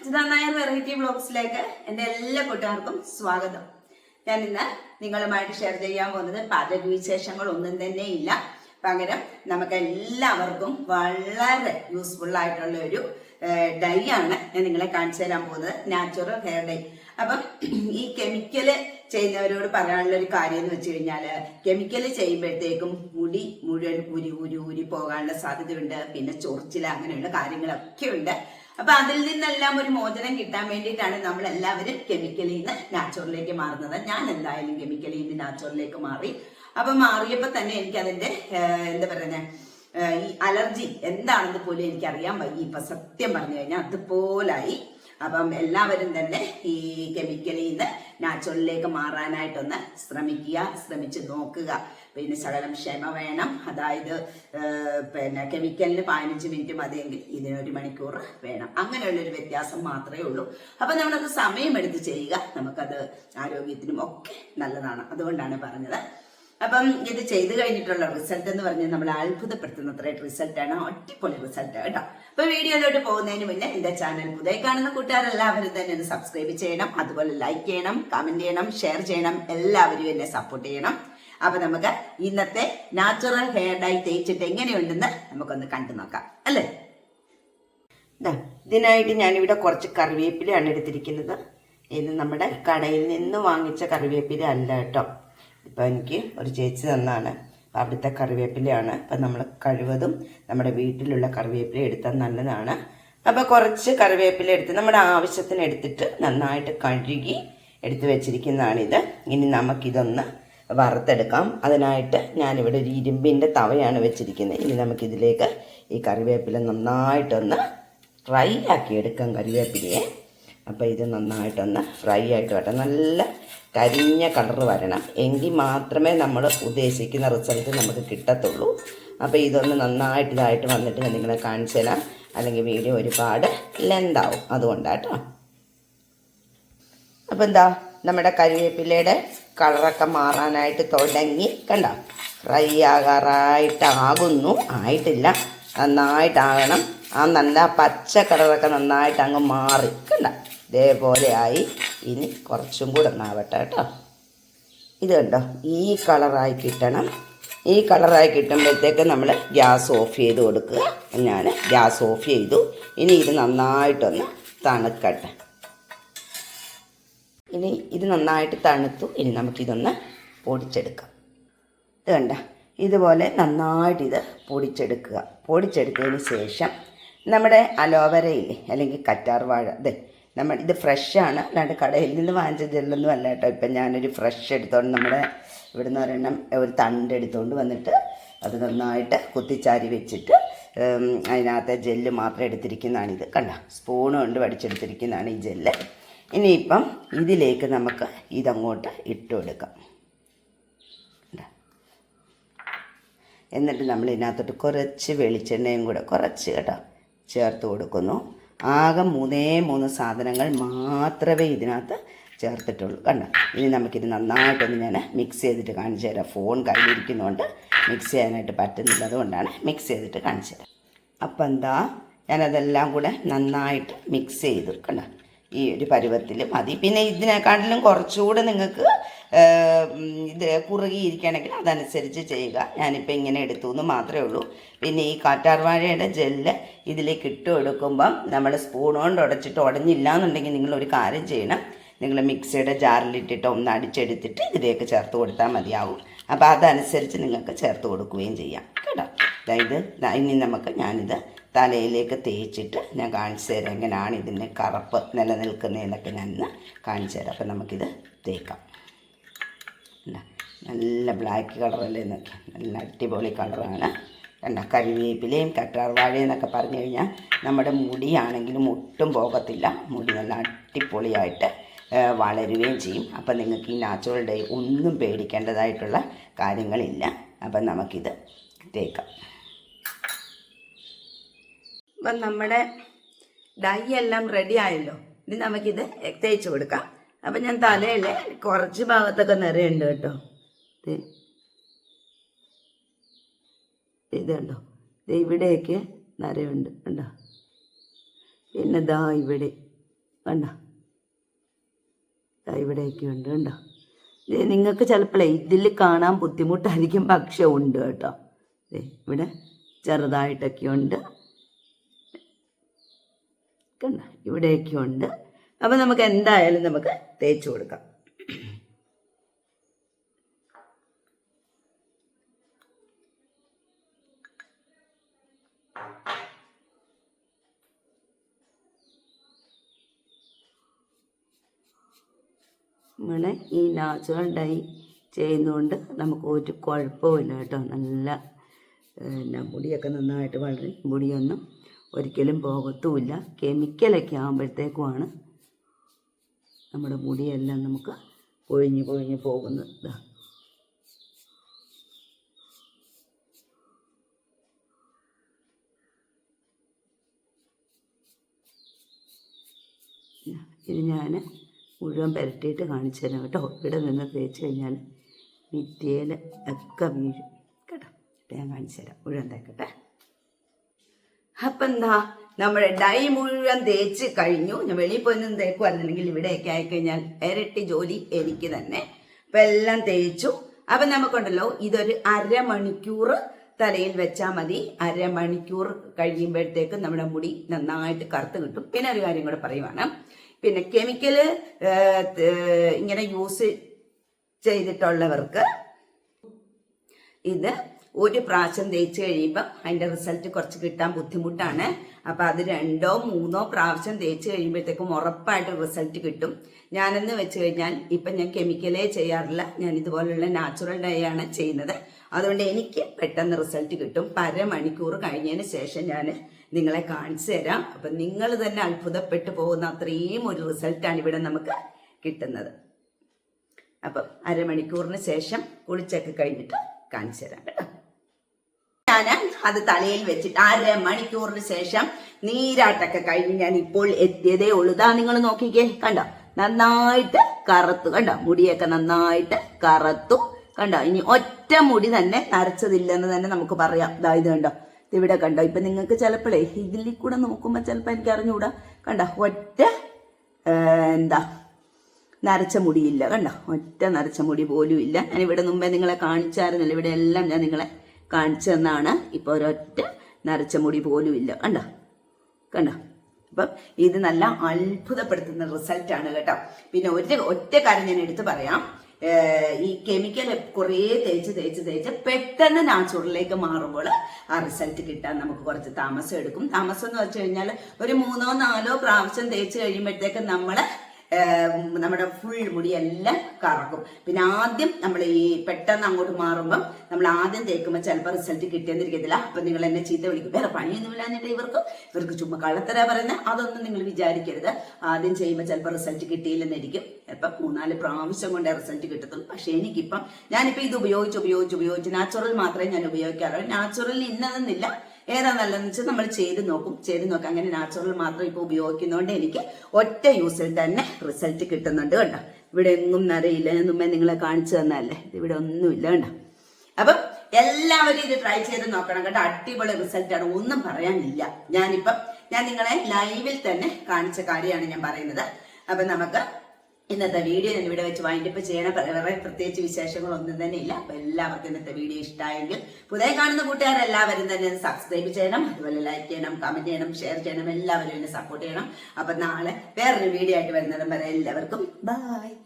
Ajitha Nair variety ബ്ലോഗ്സിലേക്ക് എന്റെ എല്ലാ കൂട്ടുകാർക്കും സ്വാഗതം. ഞാൻ ഇന്ന് നിങ്ങളുമായിട്ട് ഷെയർ ചെയ്യാൻ പോകുന്നത് പാചക വിശേഷങ്ങൾ ഒന്നും തന്നെ ഇല്ല. പകരം നമുക്ക് എല്ലാവർക്കും വളരെ യൂസ്ഫുൾ ആയിട്ടുള്ള ഒരു ഡൈ ആണ് ഞാൻ നിങ്ങളെ കാണിച്ചു തരാൻ പോകുന്നത്. നാച്ചുറൽ ഹെയർ ഡൈ അപ്പം ഈ കെമിക്കൽ ചെയ്യുന്നവരോട് പറയാനുള്ള ഒരു കാര്യം എന്ന് വെച്ച് കഴിഞ്ഞാൽ കെമിക്കൽ ചെയ്യുമ്പോഴത്തേക്കും മുടി മുഴുവൻ ഉരി ഉരി ഉരി പോകാനുള്ള സാധ്യതയുണ്ട്. പിന്നെ ചൊറിച്ചിൽ അങ്ങനെയുള്ള കാര്യങ്ങളൊക്കെ ഉണ്ട് അപ്പൊ അതിൽ നിന്നെല്ലാം ഒരു മോചനം കിട്ടാൻ വേണ്ടിയിട്ടാണ് നമ്മൾ എല്ലാവരും കെമിക്കലിൽ നിന്ന് നാച്ചുറലിലേക്ക് മാറുന്നത്. ഞാൻ എന്തായാലും കെമിക്കലിൽ നിന്ന് നാച്ചുറലിലേക്ക് മാറി. അപ്പൊ മാറിയപ്പോ തന്നെ എനിക്ക് അതിന്റെ എന്താ പറയുന്നത് ഈ അലർജി എന്താണെന്ന് പോലും എനിക്കറിയാൻ വയ്യ. ഇപ്പൊ സത്യം പറഞ്ഞു കഴിഞ്ഞാൽ അതുപോലായി. അപ്പം എല്ലാവരും തന്നെ ഈ കെമിക്കലിൽ നിന്ന് നാച്ചുറലിലേക്ക് മാറാനായിട്ടൊന്ന് ശ്രമിക്കുക ശ്രമിച്ച് നോക്കുക. പിന്നെ ശകലം ക്ഷമ വേണം. അതായത് പിന്നെ കെമിക്കലിന് പതിനഞ്ച് മിനിറ്റ് മതിയെങ്കിൽ ഇതിനൊരു മണിക്കൂർ വേണം. അങ്ങനെയുള്ളൊരു വ്യത്യാസം മാത്രമേ ഉള്ളൂ. അപ്പം നമ്മളത് സമയമെടുത്ത് ചെയ്യുക. നമുക്കത് ആരോഗ്യത്തിനും ഒക്കെ നല്ലതാണ്. അതുകൊണ്ടാണ് പറഞ്ഞത്. അപ്പം ഇത് ചെയ്തു കഴിഞ്ഞിട്ടുള്ള റിസൾട്ട് എന്ന് പറഞ്ഞാൽ നമ്മൾ അത്ഭുതപ്പെടുത്തുന്ന അത്രയായിട്ട് റിസൾട്ടാണ് അടിപൊളി റിസൾട്ട് കേട്ടോ. അപ്പൊ വീഡിയോയിലോട്ട് പോകുന്നതിന് മുന്നേ എന്റെ ചാനൽ പുതിയ കാണുന്ന കൂട്ടുകാരെല്ലാവരും തന്നെ ഒന്ന് സബ്സ്ക്രൈബ് ചെയ്യണം. അതുപോലെ ലൈക്ക് ചെയ്യണം കമന്റ് ചെയ്യണം ഷെയർ ചെയ്യണം. എല്ലാവരും എന്നെ സപ്പോർട്ട് ചെയ്യണം. അപ്പൊ നമുക്ക് ഇന്നത്തെ നാച്ചുറൽ ഹെയർ ഡൈ തേച്ചിട്ട് എങ്ങനെയുണ്ടെന്ന് നമുക്കൊന്ന് കണ്ടു നോക്കാം. അല്ലേ? ഇതിനായിട്ട് ഞാനിവിടെ കുറച്ച് കറിവേപ്പിലയാണ് എടുത്തിരിക്കുന്നത്. ഇത് നമ്മുടെ കടയിൽ നിന്ന് വാങ്ങിച്ച കറിവേപ്പില അല്ല കേട്ടോ. ഇപ്പം എനിക്ക് ഒരു ചേച്ചി തന്നാണ്. അപ്പം അവിടുത്തെ കറിവേപ്പിലയാണ്. അപ്പം നമ്മൾ കഴിവതും നമ്മുടെ വീട്ടിലുള്ള കറിവേപ്പില എടുത്താൽ നല്ലതാണ്. അപ്പോൾ കുറച്ച് കറിവേപ്പില എടുത്ത് നമ്മുടെ ആവശ്യത്തിന് എടുത്തിട്ട് നന്നായിട്ട് കഴുകി എടുത്ത് വെച്ചിരിക്കുന്നതാണിത്. ഇനി നമുക്കിതൊന്ന് വറുത്തെടുക്കാം. അതിനായിട്ട് ഞാനിവിടെ ഒരു ഇരുമ്പിന്റെ തവയാണ് വെച്ചിരിക്കുന്നത്. ഇനി നമുക്കിതിലേക്ക് ഈ കറിവേപ്പില നന്നായിട്ടൊന്ന് ഫ്രൈ ആക്കി എടുക്കാം കറിവേപ്പിലയെ. അപ്പോൾ ഇത് നന്നായിട്ടൊന്ന് ഫ്രൈ ആയിട്ട് വരട്ടെ. നല്ല കരിഞ്ഞ കളർ വരണം. എങ്കിൽ മാത്രമേ നമ്മൾ ഉദ്ദേശിക്കുന്ന റിസൾട്ട് നമുക്ക് കിട്ടത്തുള്ളൂ. അപ്പോൾ ഇതൊന്ന് നന്നായിട്ട് ഇതായിട്ട് വന്നിട്ട് ഞാൻ നിങ്ങളെ കാണിച്ചു തരാം. അല്ലെങ്കിൽ വീഡിയോ ഒരുപാട് ലെന്താവും. അതുകൊണ്ടാട്ടോ. അപ്പോൾ എന്താ? നമ്മുടെ കരിവേപ്പിലയുടെ കളറൊക്കെ മാറാനായിട്ട് തുടങ്ങി. കണ്ട? ഫ്രൈ ആകാറായിട്ടാകുന്നു. ആയിട്ടില്ല. നന്നായിട്ടാകണം. ആ നല്ല പച്ച കളറൊക്കെ നന്നായിട്ട് അങ്ങ് മാറി. കണ്ട? ഇതേപോലെ ആയി ഇനി കുറച്ചും കൂടെ ഒന്നാവട്ടെ കേട്ടോ. ഇത് കണ്ടോ? ഈ കളറായി കിട്ടണം. ഈ കളറായി കിട്ടുമ്പോഴത്തേക്ക് നമ്മൾ ഗ്യാസ് ഓഫ് ചെയ്ത് കൊടുക്കുക. ഞാൻ ഗ്യാസ് ഓഫ് ചെയ്തു. ഇനി ഇത് നന്നായിട്ടൊന്ന് തണുക്കട്ടെ. ഇനി ഇത് നന്നായിട്ട് തണുത്തു. ഇനി നമുക്കിതൊന്ന് പൊടിച്ചെടുക്കാം. ഇത് കണ്ട? ഇതുപോലെ നന്നായിട്ട് ഇത് പൊടിച്ചെടുക്കുക. പൊടിച്ചെടുത്തതിന് ശേഷം നമ്മുടെ അലോവരയില്ലേ അല്ലെങ്കിൽ കറ്റാർവാഴ. അതെ നമ്മൾ ഇത് ഫ്രഷാണ്. അല്ലാണ്ട് കടയിൽ നിന്ന് വാങ്ങിച്ച ജെല്ലൊന്നും അല്ല കേട്ടോ. ഇപ്പം ഞാനൊരു ഫ്രഷ് എടുത്തോണ്ട് നമ്മുടെ ഇവിടുന്ന് ഒരെണ്ണം ഒരു തണ്ട് എടുത്തുകൊണ്ട് വന്നിട്ട് അത് നന്നായിട്ട് കുത്തിച്ചാരി വെച്ചിട്ട് അതിനകത്തെ ജെല്ല് മാത്രം എടുത്തിരിക്കുന്നതാണ് ഇത്. കണ്ട സ്പൂണ് കൊണ്ട് വടിച്ചെടുത്തിരിക്കുന്നതാണ് ഈ ജെല്ല്. ഇനിയിപ്പം ഇതിലേക്ക് നമുക്ക് ഇതങ്ങോട്ട് ഇട്ട് കൊടുക്കാം? എന്നിട്ട് നമ്മൾ ഇതിനകത്തോട്ട് കുറച്ച് വെളിച്ചെണ്ണയും കൂടെ കുറച്ച് കേട്ടോ ചേർത്ത് കൊടുക്കുന്നു. ആകെ മൂന്നേ മൂന്ന് സാധനങ്ങൾ മാത്രമേ ഇതിനകത്ത് ചേർത്തിട്ടുള്ളൂ. കണ്ടോ? ഇനി നമുക്കിത് നന്നായിട്ടൊന്ന് ഞാൻ മിക്സ് ചെയ്തിട്ട് കാണിച്ചു തരാം. ഫോൺ കയ്യിലിരിക്കുന്നതുകൊണ്ട് മിക്സ് ചെയ്യാനായിട്ട് പറ്റുന്നില്ല അതുകൊണ്ടാണ് മിക്സ് ചെയ്തിട്ട് കാണിച്ചു തരാം. അപ്പം എന്താ? ഞാനതെല്ലാം കൂടെ നന്നായിട്ട് മിക്സ് ചെയ്തു. കണ്ടോ? ഈ ഒരു പരുവത്തിൽ മതി. പിന്നെ ഇതിനെക്കാട്ടിലും കുറച്ചുകൂടെ നിങ്ങൾക്ക് ഇത് കുറുകിയിരിക്കുകയാണെങ്കിൽ അതനുസരിച്ച് ചെയ്യുക. ഞാനിപ്പോൾ ഇങ്ങനെ എടുത്തു എന്ന് മാത്രമേ ഉള്ളൂ. പിന്നെ ഈ കാറ്റാർവാഴയുടെ ജെല്ല് ഇതിലേക്ക് ഇട്ട് കൊടുക്കുമ്പം നമ്മൾ സ്പൂൺ കൊണ്ട് ഉടച്ചിട്ട് ഉടഞ്ഞില്ല എന്നുണ്ടെങ്കിൽ നിങ്ങൾ ഒരു കാര്യം ചെയ്യണം. നിങ്ങൾ മിക്സിയുടെ ജാറിലിട്ടിട്ട് ഒന്ന് അടിച്ചെടുത്തിട്ട് ഇതിലേക്ക് ചേർത്ത് കൊടുത്താൽ മതിയാവും. അപ്പോൾ അതനുസരിച്ച് നിങ്ങൾക്ക് ചേർത്ത് കൊടുക്കുകയും ചെയ്യാം. കേട്ടോ? അതായത് ഇനി നമുക്ക് ഞാനിത് തലയിലേക്ക് തേച്ചിട്ട് ഞാൻ കാണിച്ചു തരാം. എങ്ങനെയാണ് ഇതിന്റെ കറുപ്പ് നിലനിൽക്കുന്നതെന്നൊക്കെ ഞാൻ കാണിച്ചു തരാം. അപ്പോൾ നമുക്കിത് തേക്കാം? നല്ല ബ്ലാക്ക് കളറല്ലേ എന്നൊക്കെ. നല്ല അടിപൊളി കളറാണ് കണ്ട കറിവേപ്പിലയും കറ്റാർവാഴയും എന്നൊക്കെ പറഞ്ഞു കഴിഞ്ഞാൽ നമ്മുടെ മുടിയാണെങ്കിലും ഒട്ടും പോകത്തില്ല. മുടി നല്ല അടിപൊളിയായിട്ട് വളരുകയും ചെയ്യും. അപ്പം നിങ്ങൾക്ക് ഈ നാച്ചുറൽ ഡേ ഒന്നും പേടിക്കേണ്ടതായിട്ടുള്ള കാര്യങ്ങളില്ല. അപ്പം നമുക്കിത് തേക്കാം. അപ്പം നമ്മുടെ ഡൈ എല്ലാം റെഡി ആയല്ലോ. ഇനി നമുക്കിത് തേച്ച് കൊടുക്കാം. അപ്പം ഞാൻ തലയിൽ കുറച്ച് ഭാഗത്തൊക്കെ നിറയുണ്ട് കേട്ടോ. ദേ. ഇത് കണ്ടോ? ദേ ഇവിടെയൊക്കെ നരയുണ്ട് കണ്ടോ? പിന്നെ ദാ ഇവിടെ കണ്ടോ? ദാ ഇവിടെയൊക്കെ ഉണ്ട് കണ്ടോ? നിങ്ങൾക്ക് ചിലപ്പോൾ ഇതിൽ കാണാൻ ബുദ്ധിമുട്ടായിരിക്കും പക്ഷെ ഉണ്ട് കേട്ടോ. ഇവിടെ ചെറുതായിട്ടൊക്കെ ഉണ്ട്. കണ്ട? ഇവിടെയൊക്കെ ഉണ്ട്. അപ്പം നമുക്ക് എന്തായാലും നമുക്ക് തേച്ച് കൊടുക്കാം. നമ്മളെ ഈ നാച്ചുറൽ ഡൈ ചെയ്യുന്നതുകൊണ്ട് നമുക്ക് ഒരു കുഴപ്പമില്ല കേട്ടോ. നല്ല പിന്നെ മുടിയൊക്കെ നന്നായിട്ട് വളരെ. മുടിയൊന്നും ഒരിക്കലും പോകത്തുമില്ല. കെമിക്കലൊക്കെ ആകുമ്പോഴത്തേക്കുമാണ് നമ്മുടെ മുടിയെല്ലാം നമുക്ക് പൊഴിഞ്ഞ് പൊഴിഞ്ഞ് പോകുന്നത്. ഇത് ഞാൻ മുഴുവൻ പുരട്ടിയിട്ട് കാണിച്ചു തരാം കേട്ടോ. ഇവിടെ നിന്ന് തേച്ച് കഴിഞ്ഞാൽ ഭിത്തിയിൽ ഒക്കെ വീഴും. കേട്ടോ? ഞാൻ കാണിച്ചു തരാം. മുഴുവൻ തേക്കട്ടെ. അപ്പം എന്താ നമ്മുടെ ഡൈ മുഴുവൻ തേച്ച് കഴിഞ്ഞു. ഞാൻ വെളിയിൽ പോയി നിന്ന് തേക്കുമായിരുന്നില്ലെങ്കിൽ ഇവിടെയൊക്കെ ആയിക്കഴിഞ്ഞാൽ ഇരട്ടി ജോലി എനിക്ക് തന്നെ. അപ്പം എല്ലാം തേച്ചു. അപ്പം നമുക്കുണ്ടല്ലോ ഇതൊരു അരമണിക്കൂർ തലയിൽ വെച്ചാൽ മതി. അരമണിക്കൂർ കഴിയുമ്പോഴത്തേക്ക് നമ്മുടെ മുടി നന്നായിട്ട് കറുത്ത് കിട്ടും. പിന്നെ ഒരു കാര്യം കൂടെ പറയുവാണ്. പിന്നെ കെമിക്കൽ ഇങ്ങനെ യൂസ് ചെയ്തിട്ടുള്ളവർക്ക് ഇത് ഒരു പ്രാവശ്യം തേച്ച് കഴിയുമ്പോൾ അതിന്റെ റിസൾട്ട് കുറച്ച് കിട്ടാൻ ബുദ്ധിമുട്ടാണ്. അപ്പം അത് രണ്ടോ മൂന്നോ പ്രാവശ്യം തേച്ച് കഴിയുമ്പോഴത്തേക്കും ഉറപ്പായിട്ട് റിസൾട്ട് കിട്ടും. ഞാനെന്ന് വെച്ച് കഴിഞ്ഞാൽ ഇപ്പം ഞാൻ കെമിക്കലേ ചെയ്യാറില്ല. ഞാൻ ഇതുപോലുള്ള നാച്ചുറൽ ഡൈ ആണ് ചെയ്യുന്നത്. അതുകൊണ്ട് എനിക്ക് പെട്ടെന്ന് റിസൾട്ട് കിട്ടും. പരമണിക്കൂർ കഴിഞ്ഞതിന് ശേഷം ഞാൻ നിങ്ങളെ കാണിച്ചു തരാം. അപ്പം നിങ്ങൾ തന്നെ അത്ഭുതപ്പെട്ടു പോകുന്ന അത്രയും ഒരു റിസൾട്ടാണ് ഇവിടെ നമുക്ക് കിട്ടുന്നത്. അപ്പം അരമണിക്കൂറിന് ശേഷം കുളിച്ചൊക്കെ കഴിഞ്ഞിട്ട് കാണിച്ചു തരാം കേട്ടോ. ഞാൻ അത് തലയിൽ വെച്ചിട്ട് അര മണിക്കൂറിന് ശേഷം നീരാട്ടൊക്കെ കഴിഞ്ഞ് ഞാൻ ഇപ്പോൾ എത്തിയതേ ഉള്ളൂ. നിങ്ങൾ നോക്കിക്കേ. കണ്ടോ? നന്നായിട്ട് കറുത്തു. കണ്ടോ? മുടിയൊക്കെ നന്നായിട്ട് കറുത്തു. കണ്ടോ? ഇനി ഒറ്റ മുടി തന്നെ നരച്ചതില്ലെന്ന് തന്നെ നമുക്ക് പറയാം. ഇതാ ഇത് കണ്ടോ? ഇവിടെ കണ്ടോ? ഇപ്പൊ നിങ്ങൾക്ക് ചിലപ്പോഴേ ഇതിൽ കൂടെ നോക്കുമ്പോൾ ചിലപ്പോൾ എനിക്ക് അറിഞ്ഞുകൂടാ കണ്ടോ? ഒറ്റ എന്താ? നരച്ച മുടിയില്ല. കണ്ടോ? ഒറ്റ നരച്ച മുടി പോലും ഇല്ല. ഞാൻ ഇവിടെ മുമ്പേ നിങ്ങളെ കാണിച്ചായിരുന്നല്ലോ. ഇവിടെ എല്ലാം ഞാൻ നിങ്ങളെ കാണിച്ചു തന്നാണ് ഇപ്പോൾ ഒരൊറ്റ നരച്ച മുടി പോലും ഇല്ല. കണ്ടോ? കണ്ടോ? അപ്പം ഇത് നല്ല അത്ഭുതപ്പെടുത്തുന്ന റിസൾട്ടാണ് കേട്ടോ. പിന്നെ ഒരു ഒറ്റ കാര്യം ഞാൻ എടുത്തു പറയാം. ഈ കെമിക്കൽ കുറേ തേച്ച് തേച്ച് തേച്ച് പെട്ടെന്ന് നാച്ചുറലിലേക്ക് മാറുമ്പോൾ ആ റിസൾട്ട് കിട്ടാൻ നമുക്ക് കുറച്ച് താമസം എടുക്കും. താമസം എന്ന് വെച്ച് കഴിഞ്ഞാൽ ഒരു മൂന്നോ നാലോ പ്രാവശ്യം തേച്ച് കഴിയുമ്പോഴത്തേക്ക് നമ്മൾ നമ്മുടെ ഫുൾ മുടിയെല്ലാം കറക്കും പിന്നെ ആദ്യം നമ്മൾ ഈ പെട്ടെന്ന് അങ്ങോട്ട് മാറുമ്പം നമ്മൾ ആദ്യം തേക്കുമ്പോൾ ചിലപ്പോൾ റിസൾട്ട് കിട്ടിയെന്നിരിക്കത്തില്ല അപ്പം നിങ്ങൾ എന്നെ ചീത്ത വിളിക്കും. വേറെ പണിയൊന്നുമില്ലാഞ്ഞിട്ട് ഇവർക്ക്? ഇവർക്ക് ചുമ്മാ കള്ളത്തര പറയുന്നത് അതൊന്നും നിങ്ങൾ വിചാരിക്കരുത്. ആദ്യം ചെയ്യുമ്പോൾ ചിലപ്പോൾ റിസൾട്ട് കിട്ടിയില്ലെന്നിരിക്കും. ചിലപ്പോൾ മൂന്നാൽ പ്രാവശ്യം കൊണ്ടേ റിസൾട്ട് കിട്ടത്തുള്ളൂ. പക്ഷേ എനിക്കിപ്പം ഞാനിപ്പോൾ ഇത് ഉപയോഗിച്ച് ഉപയോഗിച്ച് ഉപയോഗിച്ച് നാച്ചുറൽ മാത്രമേ ഞാൻ ഉപയോഗിക്കാറുള്ളൂ. നാച്ചുറൽ ഇന്നതെന്നില്ല. ഏതാ നല്ലതെന്ന് വെച്ചാൽ നമ്മൾ ചെയ്ത് നോക്കും. ചെയ്ത് നോക്കാം അങ്ങനെ നാച്ചുറൽ മാത്രം ഇപ്പൊ ഉപയോഗിക്കുന്നതുകൊണ്ട് എനിക്ക് ഒറ്റ യൂസിൽ തന്നെ റിസൾട്ട് കിട്ടുന്നുണ്ട് കണ്ടോ? ഇവിടെ എങ്ങും നിറയില്ല ഞാൻ നിങ്ങളെ കാണിച്ചു തന്നല്ലേ ഇവിടെ ഒന്നുമില്ല കണ്ടോ? അപ്പം എല്ലാവരും ഇത് ട്രൈ ചെയ്ത് നോക്കണം കേട്ടോ അടിപൊളി റിസൾട്ട് ആണ്. ഒന്നും പറയാനില്ല. ഞാനിപ്പം ഞാൻ നിങ്ങളെ ലൈവിൽ തന്നെ കാണിച്ച കാര്യമാണ് ഞാൻ പറയുന്നത്. അപ്പം നമുക്ക് ഇന്നത്തെ വീഡിയോ ഞാൻ ഇവിടെ വെച്ച് വൈൻഡപ്പ് ചെയ്യണം. വേറെ പ്രത്യേകിച്ച് വിശേഷങ്ങളൊന്നും തന്നെ ഇല്ല. അപ്പൊ എല്ലാവർക്കും ഇന്നത്തെ വീഡിയോ ഇഷ്ടമായെങ്കിൽ പുതിയ കാണുന്ന കൂട്ടുകാരെല്ലാവരും തന്നെ സബ്സ്ക്രൈബ് ചെയ്യണം. അതുപോലെ ലൈക്ക് ചെയ്യണം കമന്റ് ചെയ്യണം ഷെയർ ചെയ്യണം. എല്ലാവരും എന്നെ സപ്പോർട്ട് ചെയ്യണം. അപ്പൊ നാളെ വേറൊരു വീഡിയോ ആയിട്ട് വരുന്നതും വരെ എല്ലാവർക്കും ബൈ